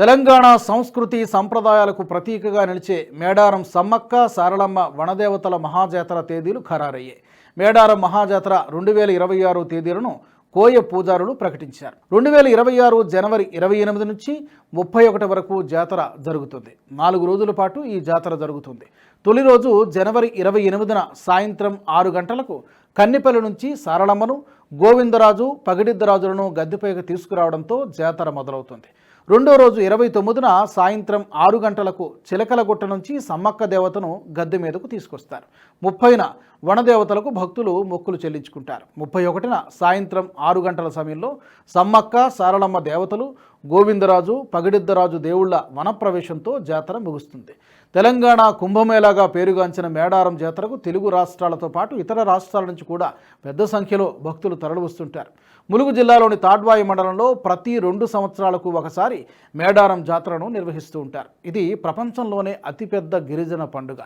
తెలంగాణ సంస్కృతి సంప్రదాయాలకు ప్రతీకగా నిలిచే మేడారం సమ్మక్క సారళమ్మ వనదేవతల మహాజాతర తేదీలు ఖరారయ్యాయి. మేడారం మహాజాతర రెండు వేల ఇరవై ఆరు తేదీలను కోయ పూజారులు ప్రకటించారు. రెండు వేల ఇరవై ఆరు జనవరి ఇరవై ఎనిమిది నుంచి ముప్పై ఒకటి వరకు జాతర జరుగుతుంది. నాలుగు రోజుల పాటు ఈ జాతర జరుగుతుంది. తొలి రోజు జనవరి ఇరవై ఎనిమిదిన సాయంత్రం ఆరు గంటలకు కన్నిపల్లి నుంచి సారళమ్మను గోవిందరాజు పగిడిద్దరాజులను గద్దెపైకి తీసుకురావడంతో జాతర మొదలవుతుంది. రెండో రోజు ఇరవై తొమ్మిదిన సాయంత్రం ఆరు గంటలకు చిలకలగుట్ట నుంచి సమ్మక్క దేవతను గద్దె మీదకు తీసుకొస్తారు. ముప్పైన వనదేవతలకు భక్తులు మొక్కులు చెల్లించుకుంటారు. ముప్పై ఒకటిన సాయంత్రం ఆరు గంటల సమయంలో సమ్మక్క సారళమ్మ దేవతలు గోవిందరాజు పగిడిద్దరాజు దేవుళ్ళ వనప్రవేశంతో జాతర ముగుస్తుంది. తెలంగాణ కుంభమేళాగా పేరుగాంచిన మేడారం జాతరకు తెలుగు రాష్ట్రాలతో పాటు ఇతర రాష్ట్రాల నుంచి కూడా పెద్ద సంఖ్యలో భక్తులు తరలివస్తుంటారు. ములుగు జిల్లాలోని తాడ్వాయి మండలంలో ప్రతి రెండు సంవత్సరాలకు ఒకసారి మేడారం జాతరను నిర్వహిస్తూ ఉంటారు. ఇది ప్రపంచంలోనే అతిపెద్ద గిరిజన పండుగ.